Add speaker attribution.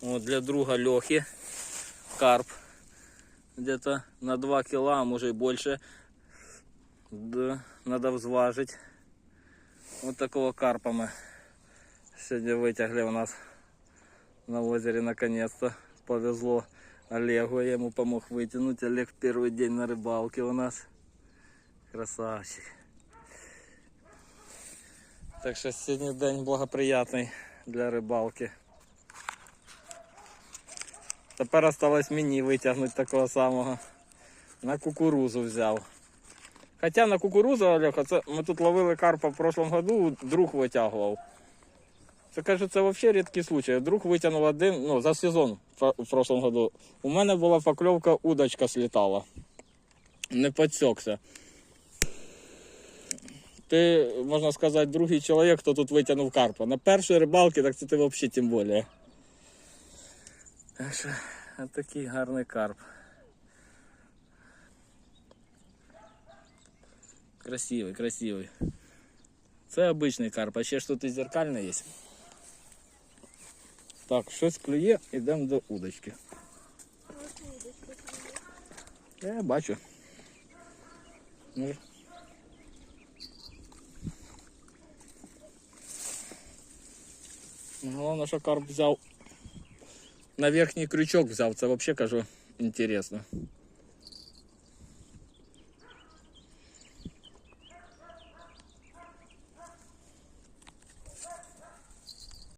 Speaker 1: Вот для друга Лехи карп. Где-то на 2 кило, а и больше. Да, надо взважить. Вот такого карпа мы сегодня вытягли у нас на озере наконец-то. Повезло Олегу, я ему помог вытянуть. Олег первый день на рыбалке у нас. Красавчик. Так що сьогодні день благоприятний для рибалки. Тепер осталось мені витягнути такого самого. На кукурузу взяв. Хоча на кукурузу, Олег, це ми тут ловили карпа в прошлом году, друг витягував. Це каже, це взагалі рідкий случай. Друг витягнув один, ну, за сезон в прошлом году. У мене була покльовка, удочка слітала. Не підсекся. Ти, можна сказати, другий чоловік, хто тут витягнув карпа. На першій рибалці, так це ти взагалі тим більше. Так що, такий гарний карп. Красивий, красивий. Це обичний карп, а ще ж тут і зеркальний є. Так, щось клює, йдемо до удочки. Я бачу. Ну, Головне, що карп взяв. На верхній крючок взяв, взагалі кажу інтересно.